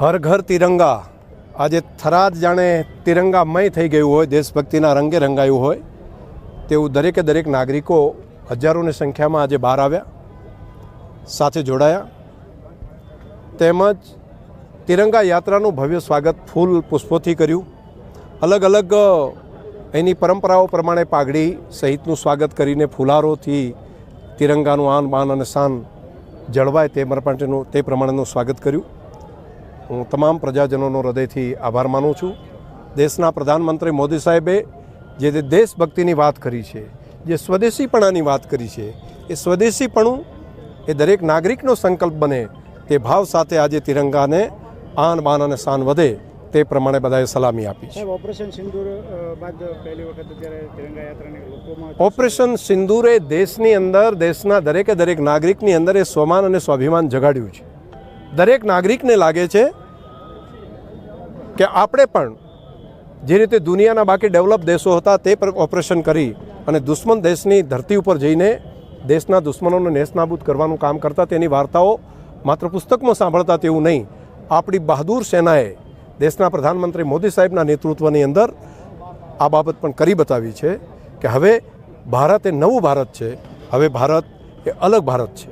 હર ઘર તિરંગા. આજે થરાદ જાણે તિરંગામય થઈ ગયું હોય, દેશભક્તિના રંગે રંગાયું હોય, તેવું દરેકે દરેક નાગરિકો હજારોની સંખ્યામાં આજે બહાર આવ્યા, સાથે જોડાયા. તેમજ તિરંગા યાત્રાનું ભવ્ય સ્વાગત ફૂલ પુષ્પોથી કર્યું. અલગ અલગ એની પરંપરાઓ પ્રમાણે પાઘડી સહિતનું સ્વાગત કરીને ફુલારોથી તિરંગાનું આન બાન અને શાન જળવાય તે માટેનું તે પ્રમાણેનું સ્વાગત કર્યું. હું તમામ પ્રજાજનોનો હૃદયથી આભાર માનું છું. દેશના પ્રધાનમંત્રી મોદી સાહેબે જે તે દેશભક્તિની વાત કરી છે, જે સ્વદેશીપણાની વાત કરી છે, એ સ્વદેશીપણું એ દરેક નાગરિકનો સંકલ્પ બને તે ભાવ સાથે આજે તિરંગાને આન બાન અને શાન વધે. તે પ્રમાણે બધાએ સલામી આપી છે. ઓપરેશન સિંદૂર બાદ પહેલી વખત જ્યારે તિરંગા યાત્રાની લોકોમાં ઓપરેશન સિંદૂરે દેશની અંદર દેશના દરેકે દરેક નાગરિકની અંદર એ સ્વમાન અને સ્વાભિમાન જગાડ્યું છે. દરેક નાગરિકને લાગે છે કે આપણે પણ જે રીતે દુનિયાના બાકી ડેવલપ દેશો હતા તે પર ઓપરેશન કરી અને દુશ્મન દેશની ધરતી ઉપર જઈને દેશના દુશ્મનોને નેસ્તનાબૂદ કરવાનું કામ કરતા તેની વાર્તાઓ માત્ર પુસ્તકમાં સાંભળતા તેવું નહીં આપણી બહાદુર સેનાએ દેશના પ્રધાનમંત્રી મોદી સાહેબના નેતૃત્વની અંદર આ બાબત પણ કરી બતાવી છે કે હવે ભારત એ નવું ભારત છે. હવે ભારત એ અલગ ભારત છે.